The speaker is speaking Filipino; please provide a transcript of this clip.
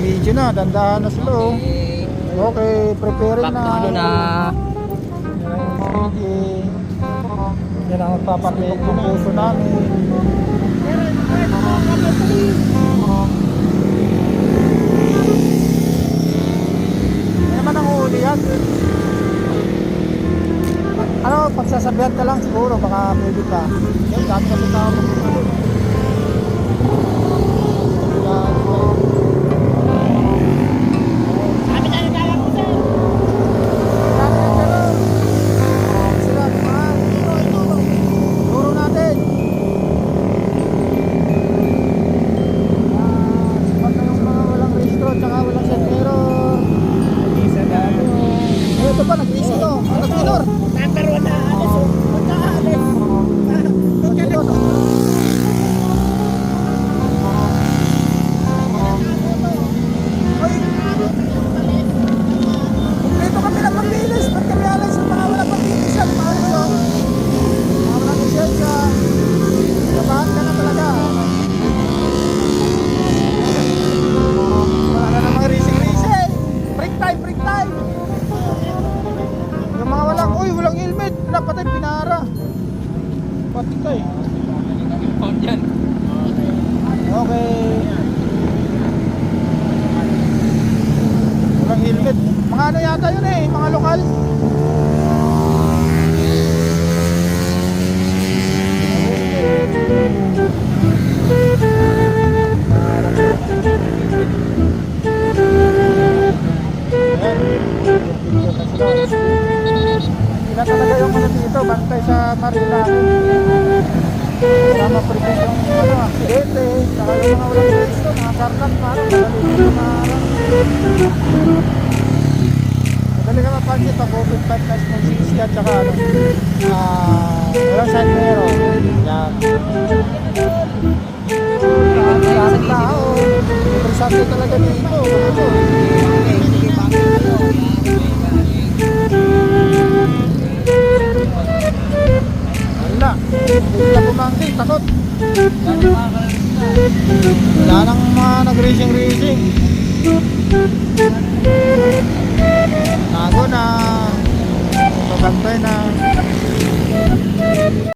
Nag-video na, dandahan na sila oh. Okay, preparing Back na. to ano na. Sige. Yan ang magpapatulog ng puso namin. Hindi naman ang huli yan. Ano, pagsasabihan ka lang siguro, baka pwede ka. Yan, dami kasi tao tsaka walang sentero. Isa na. Ito pa, nag-easy to. Nag-minor. Number one na alis. oh. Punta ka alis. uy, walang helmet. Napatay, pinara. Pati ka eh. Yan. Okay. Walang helmet. Mga ano yata yun eh, mga lokal. Sila talaga yung ano dito, bantay sa Marilaki. Sama previs yung ano, aksidente, saka yung mga walang mga karnak, parang madali yung mga Madali ka mapansin pag open pipe na small CC at saka ano, ah, walang side mirror. Yan. Maraming tao. Interesante talaga dito. Ano? Wala. Bigla bumangking, takot. Wala nang mga nag-racing-racing.